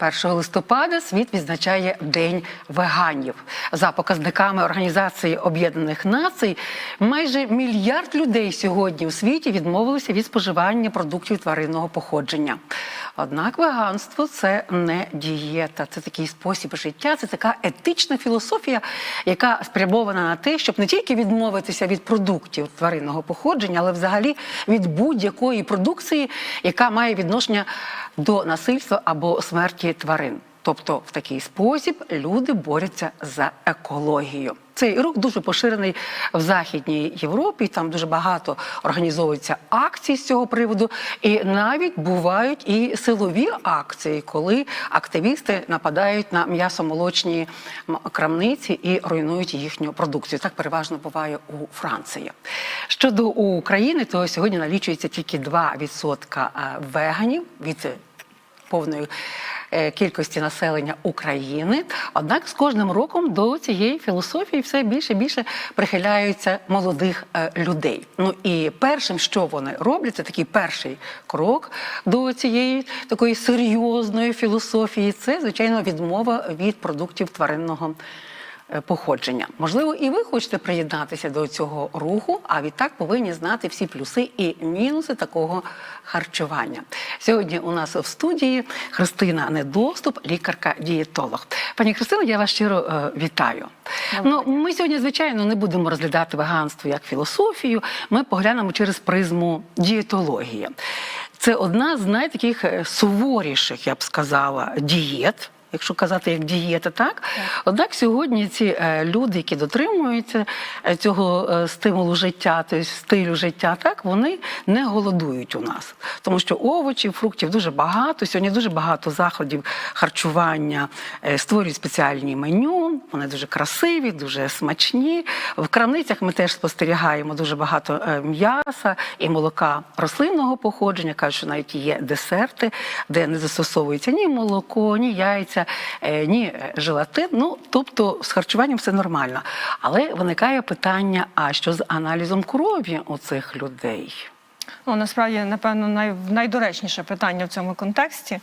1 листопада світ відзначає День веганів. За показниками Організації Об'єднаних Націй, майже мільярд людей сьогодні у світі відмовилися від споживання продуктів тваринного походження. Однак веганство це не дієта, це такий спосіб життя, це така етична філософія, яка спрямована на те, щоб не тільки відмовитися від продуктів тваринного походження, але взагалі від будь-якої продукції, яка має відношення до насильства або смерті тварин. Тобто в такий спосіб люди борються за екологію. Цей рух дуже поширений в Західній Європі. Там дуже багато організовується акцій з цього приводу, і навіть бувають і силові акції, коли активісти нападають на м'ясомолочні крамниці і руйнують їхню продукцію. Так переважно буває у Франції. Щодо України, то сьогодні налічується тільки 2% веганів від повної е, кількості населення України. Однак з кожним роком до цієї філософії все більше і більше прихиляються молодих е, людей. Ну і першим, що вони роблять, це такий перший крок до цієї такої серйозної філософії. Це звичайно відмова від продуктів тваринного. Е, Походження, можливо, і ви хочете приєднатися до цього руху, а відтак повинні знати всі плюси і мінуси такого харчування. Сьогодні у нас в студії Христина Недоступ, лікарка-дієтолог. Пані Христино, я вас щиро е, вітаю. Ну, ми сьогодні, звичайно, не будемо розглядати веганство як філософію. Ми поглянемо через призму дієтології. Це одна з найтаких е, суворіших, я б сказала, дієт. Якщо казати як дієта, так однак сьогодні ці е, люди, які дотримуються е, цього е, стимулу життя, тобто стилю життя, так вони не голодують у нас, тому що овочів, фруктів дуже багато. Сьогодні дуже багато заходів харчування створюють спеціальні меню. Вони дуже красиві, дуже смачні. В крамницях ми теж спостерігаємо дуже багато м'яса і молока рослинного походження. кажуть, що навіть є десерти, де не застосовується ні молоко, ні яйця, е, ні е, желатин. Ну тобто з харчуванням все нормально. Але виникає питання: а що з аналізом крові у цих людей? Ну, насправді, напевно, най, найдоречніше питання в цьому контексті,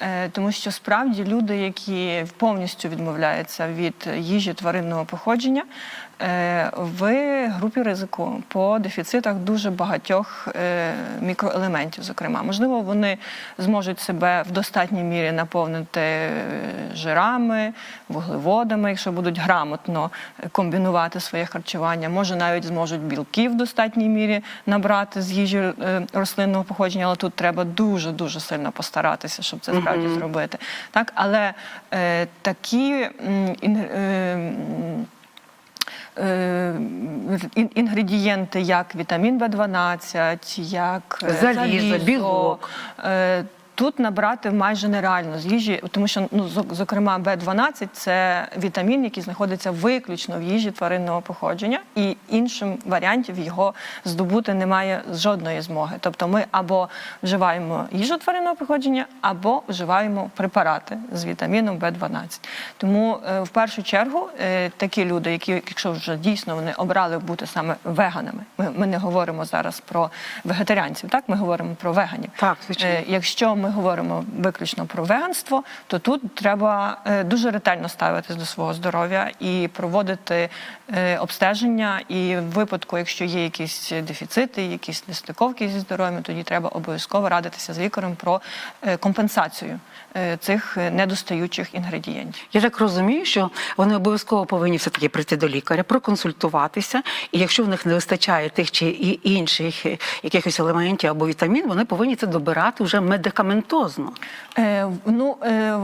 е, тому що справді люди, які повністю відмовляються від їжі тваринного походження, в групі ризику по дефіцитах дуже багатьох е, мікроелементів. Зокрема, можливо, вони зможуть себе в достатній мірі наповнити е, жирами, вуглеводами, якщо будуть грамотно комбінувати своє харчування. Може, навіть зможуть білки в достатній мірі набрати з їжі е, рослинного походження, але тут треба дуже дуже сильно постаратися, щоб це справді зробити. Так, але е, такі е, е, інгредієнти, як вітамін В12, як залізо, Залізо, білок. Тут набрати майже нереально з їжі, тому що ну зок- зокрема Б12 це вітамін, який знаходиться виключно в їжі тваринного походження, і іншим варіантів його здобути немає жодної змоги. Тобто ми або вживаємо їжу тваринного походження, або вживаємо препарати з вітаміном Б12. Тому е, в першу чергу е, такі люди, які, якщо вже дійсно вони обрали бути саме веганами, ми, ми не говоримо зараз про вегетаріанців, так ми говоримо про веганів. Так, звичайно. Е, Якщо ми говоримо виключно про веганство, то тут треба е, дуже ретельно ставитись до свого здоров'я і проводити е, обстеження. І в випадку, якщо є якісь дефіцити, якісь нестиковки зі здоров'ям, тоді треба обов'язково радитися з лікарем про е, компенсацію цих недостаючих інгредієнтів. Я так розумію, що вони обов'язково повинні все таки прийти до лікаря, проконсультуватися. І якщо в них не вистачає тих чи інших якихось елементів або вітамін, вони повинні це добирати вже медикаментозно. Е, ну, е,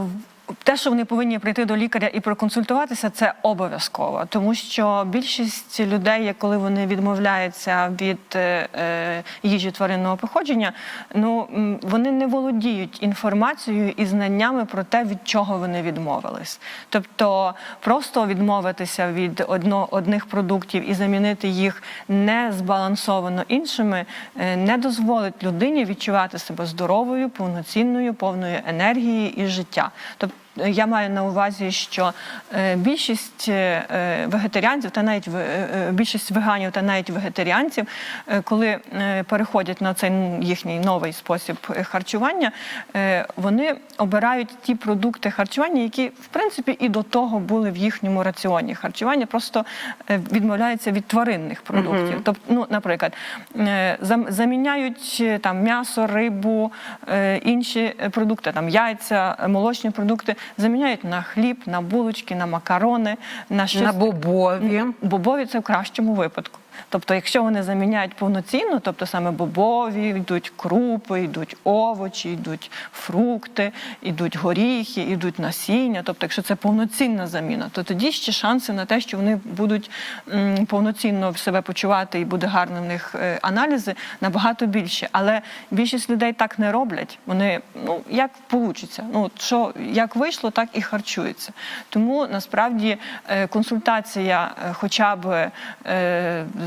те, що вони повинні прийти до лікаря і проконсультуватися, це обов'язково, тому що більшість людей, коли вони відмовляються від е, е, їжі тваринного походження, ну вони не володіють інформацією і знаннями про те, від чого вони відмовились. Тобто просто відмовитися від одно, одних продуктів і замінити їх не збалансовано іншими, е, не дозволить людині відчувати себе здоровою, повноцінною, повною енергії і життя. Тобто я маю на увазі, що е, більшість е, е, вегетаріанців та навіть більшість веганів та навіть вегетаріанців, коли переходять на цей їхній новий спосіб харчування, вони обирають ті продукти харчування, які в принципі і до того були в їхньому раціоні. Харчування, просто відмовляються від тваринних продуктів. Тобто, ну, наприклад, заміняють там м'ясо, рибу, інші продукти, там яйця, молочні продукти, заміняють на хліб, на булочки, на макарони, на щось На бобові. Бобові це в кращому випадку. Тобто, якщо вони заміняють повноцінно, тобто саме бобові, йдуть крупи, йдуть овочі, йдуть фрукти, йдуть горіхи, йдуть насіння. Тобто, якщо це повноцінна заміна, то тоді ще шанси на те, що вони будуть повноцінно себе почувати і буде гарно в них е, аналізи, набагато більше. Але більшість людей так не роблять. Вони ну як получиться. Ну що як вийшло, так і харчуються. Тому насправді е, консультація, е, хоча б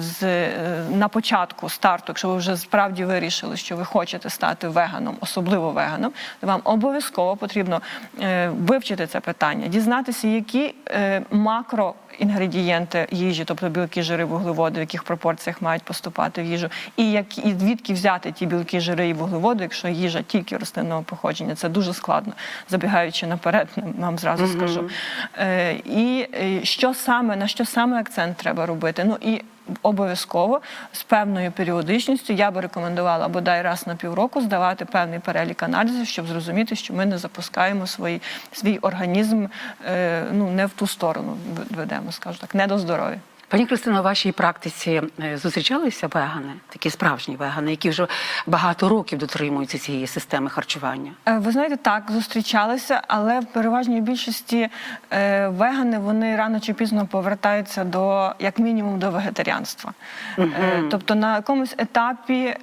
з е, на початку старту, якщо ви вже справді вирішили, що ви хочете стати веганом, особливо веганом, то вам обов'язково потрібно е, вивчити це питання, дізнатися, які е, макро. Інгредієнти їжі, тобто білки, жири, вуглеводи, в яких пропорціях мають поступати в їжу, і як і звідки взяти ті білки, жири і вуглеводи, якщо їжа тільки рослинного походження, це дуже складно. Забігаючи наперед, вам зразу скажу. Е, і е, що саме на що саме акцент треба робити? Ну і обов'язково з певною періодичністю я би рекомендувала бодай раз на півроку здавати певний перелік аналізів, щоб зрозуміти, що ми не запускаємо свій, свій організм е, ну не в ту сторону ведемо, скажу так, не до здоров'я. Пані Кристино, у вашій практиці е, зустрічалися вегани, такі справжні вегани, які вже багато років дотримуються цієї системи харчування? Е, Ви знаєте, так зустрічалися, але в переважній більшості е, вегани вони рано чи пізно повертаються до як мінімум до вегетаріанства. Е, тобто на якомусь етапі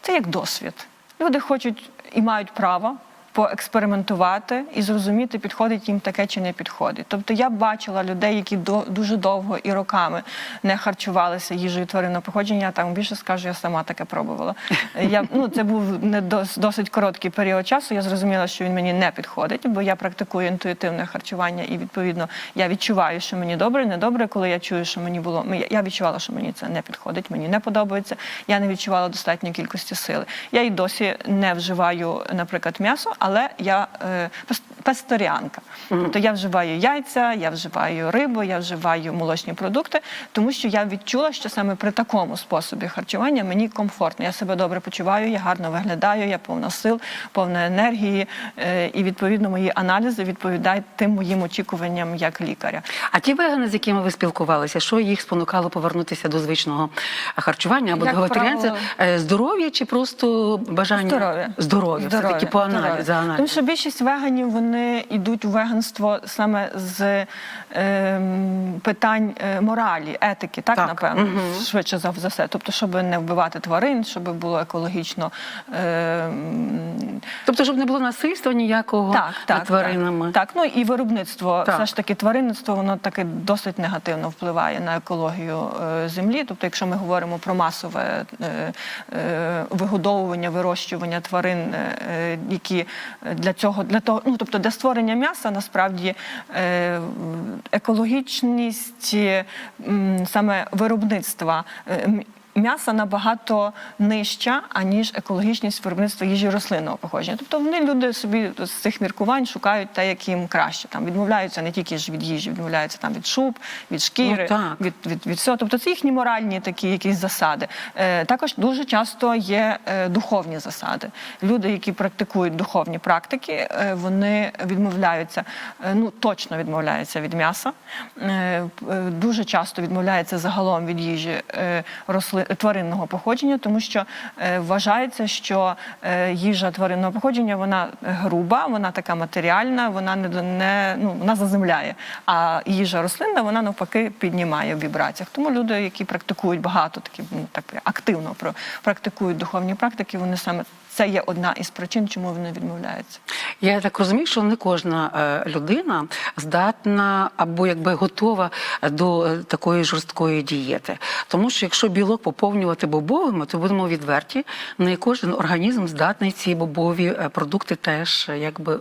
це як досвід. Люди хочуть і мають право. Поекспериментувати і зрозуміти, підходить їм таке чи не підходить. Тобто я бачила людей, які до дуже довго і роками не харчувалися їжею тваринного походження. Я там більше скажу, я сама таке пробувала. Я ну це був не дос, досить короткий період часу. Я зрозуміла, що він мені не підходить, бо я практикую інтуїтивне харчування, і відповідно я відчуваю, що мені добре, не добре. Коли я чую, що мені було я- відчувала, що мені це не підходить, мені не подобається. Я не відчувала достатньої кількості сили. Я і досі не вживаю, наприклад, м'ясо, але я пес- песторіанка. Тобто я вживаю яйця, я вживаю рибу, я вживаю молочні продукти, тому що я відчула, що саме при такому способі харчування мені комфортно. Я себе добре почуваю, я гарно виглядаю, я повна сил, повна енергії, е, і відповідно мої аналізи відповідають тим моїм очікуванням як лікаря. А ті вегани, з якими ви спілкувалися, що їх спонукало повернутися до звичного харчування або Як до вегетаріанця? правило- Е, Здоров'я чи просто бажання Здоров'я. Здоров'я, все-таки по аналізу. Тому що більшість веганів вони йдуть у веганство саме з ем, питань е, моралі, етики, так, Так, напевно, мгм. швидше за, все. Тобто, щоб не вбивати тварин, щоб було екологічно. ем, Тобто, щоб не було насильства ніякого так, так, тваринами. Так, так, ну і виробництво, Так. все ж таки тваринництво, воно таки досить негативно впливає на екологію е, землі. Тобто, якщо ми говоримо про масове е, е, вигодовування, вирощування тварин, е, е, які для цього для того, ну тобто для створення м'яса насправді е, екологічність е, саме виробництва. М'яса набагато нижча, аніж екологічність виробництва їжі рослинного походження. Тобто вони люди собі з цих міркувань шукають те, як їм краще. Там відмовляються не тільки ж від їжі, відмовляються там від шуб, від шкіри, Ну, так. від, від, від всього. Тобто це їхні моральні такі якісь засади. Е, також дуже часто є е, духовні засади. Люди, які практикують духовні практики, е, вони відмовляються, е, ну точно відмовляються від м'яса. Е, е, дуже часто відмовляються загалом від їжі е, рослинної росли тваринного походження, тому що е, вважається, що е, їжа тваринного походження вона груба, вона така матеріальна, вона не, не ну вона заземляє. А їжа рослинна вона навпаки піднімає в вібраціях. Тому люди, які практикують багато, такі ну, так активно практикують духовні практики, вони саме це є одна із причин, чому вони відмовляються. Я так розумію, що не кожна е, людина здатна або якби готова до е, такої жорсткої дієти. Тому що якщо білок поповнювати бобовими, то будемо відверті, не кожен організм здатний ці бобові е, продукти теж якби.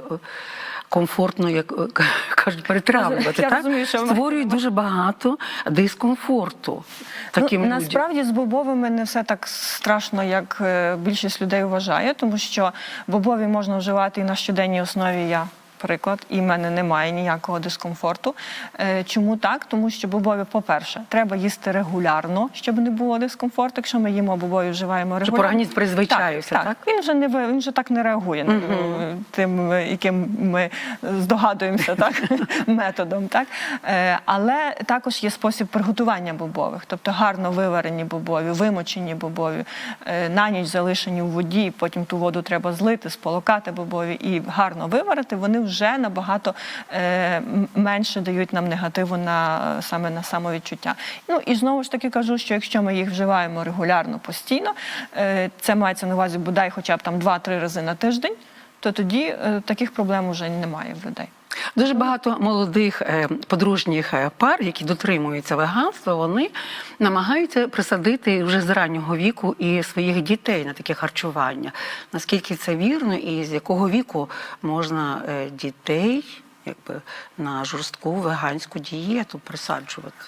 Комфортно, як е, кажуть, перетравлювати, Я так розумію, що Створюють створюють дуже багато дискомфорту таким ну, людям. насправді з бобовими не все так страшно, як е, більшість людей вважає, тому що бобові можна вживати і на щоденній основі. Я приклад, і в мене немає ніякого дискомфорту. Е, Чому так? Тому що бобові, по-перше, треба їсти регулярно, щоб не було дискомфорту. Якщо ми їмо бобові, вживаємо регулярно. організм призвичаюся, так? Він вже не він вже так не реагує е, тим, е, яким ми здогадуємося, так методом. Так Е, але також є спосіб приготування бобових, тобто гарно виварені бобові, вимочені бобові, е, на ніч залишені у воді. Потім ту воду треба злити, сполокати бобові і гарно виварити. Вони вже набагато е, менше дають нам негативу на саме на самовідчуття. Ну і знову ж таки кажу, що якщо ми їх вживаємо регулярно постійно, е, це мається на увазі бодай хоча б там 2-3 рази на тиждень, то тоді е, таких проблем вже немає в людей. Дуже багато молодих е, подружніх е, пар, які дотримуються веганства, вони намагаються присадити вже з раннього віку і своїх дітей на таке харчування. Наскільки це вірно, і з якого віку можна е, дітей якби на жорстку веганську дієту присаджувати?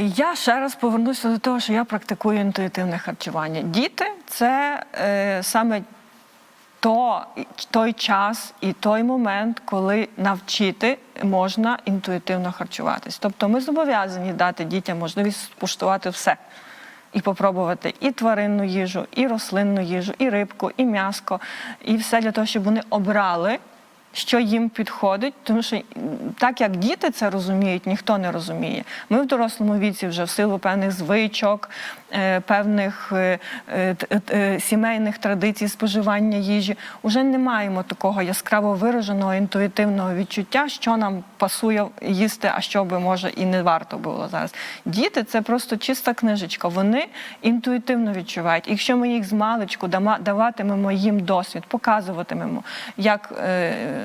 Я ще раз повернуся до того, що я практикую інтуїтивне харчування. Діти це саме то, той час і той момент, коли навчити можна інтуїтивно харчуватись. Тобто ми зобов'язані дати дітям можливість скуштувати все. І попробувати і тваринну їжу, і рослинну їжу, і рибку, і м'яско, і все для того, щоб вони обрали, що їм підходить. Тому що так як діти це розуміють, ніхто не розуміє. Ми в дорослому віці вже в силу певних звичок, е, певних е, е, сімейних традицій споживання їжі, вже не маємо такого яскраво вираженого інтуїтивного відчуття, що нам пасує їсти, а що би може і не варто було зараз. Діти це просто чиста книжечка. Вони інтуїтивно відчувають. Якщо ми їх з маличку даватимемо їм досвід, показуватимемо, як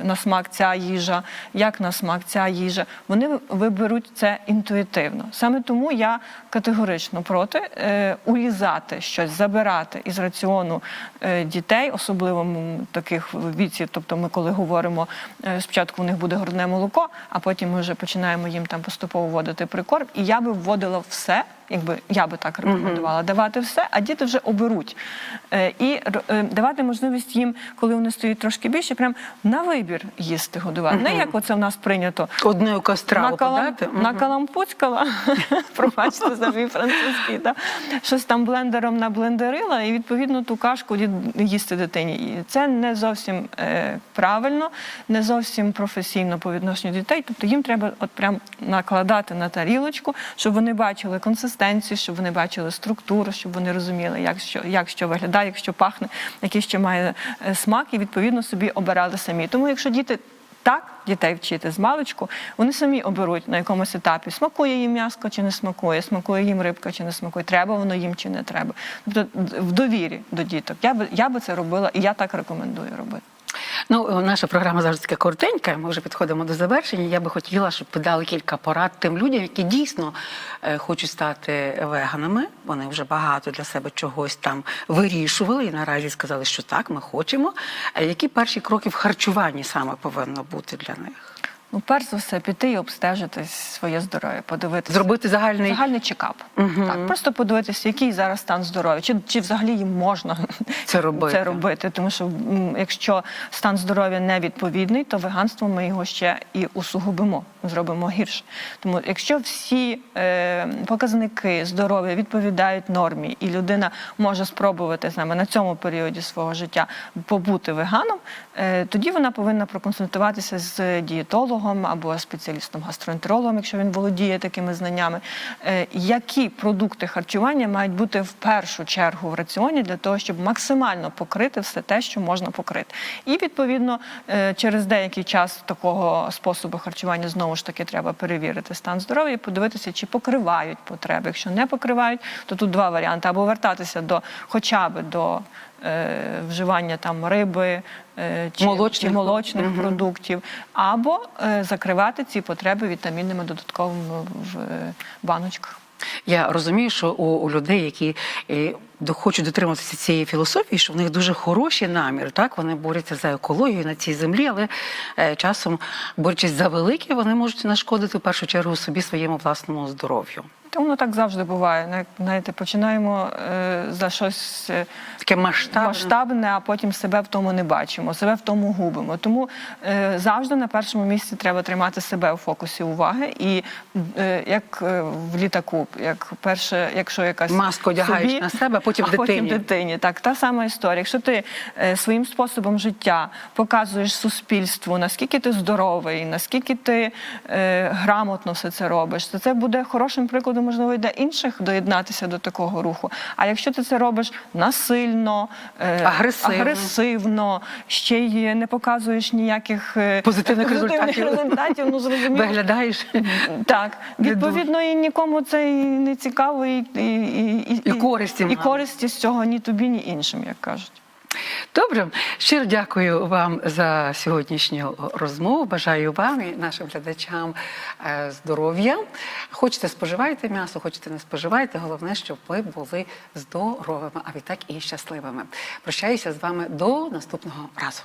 на смак ця їжа, як на смак ця їжа, вони виберуть це інтуїтивно. Саме тому я категорично проти е, урізати щось, забирати із раціону е, дітей, особливо таких віці. Тобто, ми коли говоримо е, спочатку у них буде грудне молоко, а потім ми вже починаємо їм там поступово вводити прикорм. І я би вводила все. Якби я би так рекомендувала давати все, а діти вже оберуть е, і е, давати можливість їм, коли вони стають трошки більше, прям на вибір їсти годувати. Не як оце в нас прийнято Одною костраву подати? Накалампуцькала, пробачте за мій французький, щось там блендером наблендерила, і відповідно ту кашку їсти дитині. І це не зовсім е, правильно, не зовсім професійно по відношенню до дітей. Тобто їм треба от прям накладати на тарілочку, щоб вони бачили консистенцію, щоб вони бачили структуру, щоб вони розуміли, як що, як що виглядає, як що пахне, який ще має е, смак, і відповідно собі обирали самі. Тому якщо діти так дітей вчити з маличку, вони самі оберуть на якомусь етапі, смакує їм м'яско чи не смакує, смакує їм рибка чи не смакує, треба воно їм чи не треба. Тобто в довірі до діток. Я би я би це робила, і я так рекомендую робити. Ну, наша програма завжди така коротенька. Ми вже підходимо до завершення. Я би хотіла, щоб ви дали кілька порад тим людям, які дійсно е, хочуть стати веганами. Вони вже багато для себе чогось там вирішували і наразі сказали, що так, ми хочемо. А які перші кроки в харчуванні саме повинно бути для них? Ну, перш за все, піти і обстежити своє здоров'я, подивитися. Зробити загальний Загальний чекап. Мгм. Так, просто подивитися, який зараз стан здоров'я, чи, чи взагалі їм можна Це робити. це робити. Тому що якщо стан здоров'я невідповідний, то веганство ми його ще і усугубимо, зробимо гірше. Тому якщо всі е, показники здоров'я відповідають нормі, і людина може спробувати саме на цьому періоді свого життя побути веганом, е, тоді вона повинна проконсультуватися з дієтологом. Дієтологом або спеціалістом-гастроентерологом, якщо він володіє такими знаннями, е, які продукти харчування мають бути в першу чергу в раціоні для того, щоб максимально покрити все те, що можна покрити. І відповідно е, через деякий час такого способу харчування знову ж таки треба перевірити стан здоров'я і подивитися, чи покривають потреби. Якщо не покривають, то тут два варіанти: або вертатися до хоча б до вживання там риби е, чи Молочних. чи молочних продуктів, або е, закривати ці потреби вітамінними додатковими в е, баночках. Я розумію, що у, у людей, які е, до- хочуть дотримуватися цієї філософії, що в них дуже хороші наміри, так вони борються за екологію на цій землі, але е, часом, борючись за велике, вони можуть нашкодити в першу чергу собі своєму власному здоров'ю. Та воно так завжди буває. Зна- Знаєте, починаємо е, за щось е, Таке масштабне. масштабне, а потім себе в тому не бачимо, себе в тому губимо. Тому е, завжди на першому місці треба тримати себе у фокусі уваги. І як в літаку, як перше, якщо якась Маску одягаєш собі, на себе, потім а дитині. Потім дитині. Так, та сама історія. Якщо ти своїм способом життя показуєш суспільству, наскільки ти здоровий, наскільки ти грамотно все це робиш, то це буде хорошим прикладом, можливо, і для інших доєднатися до такого руху. А якщо ти це робиш насильно, е, Агресивно. агресивно, ще й не показуєш ніяких е, Позитивних результатів. результатів, ну зрозуміло. Виглядаєш Так, відповідно, і нікому це і не цікаво, і, і, і, І користі і користі з цього ні тобі, ні іншим, як кажуть. Добре, щиро дякую вам за сьогоднішню розмову. Бажаю вам і нашим глядачам е, здоров'я. Хочете споживайте м'ясо, хочете не споживайте. Головне, щоб ви були здоровими, а відтак і щасливими. Прощаюся з вами до наступного разу.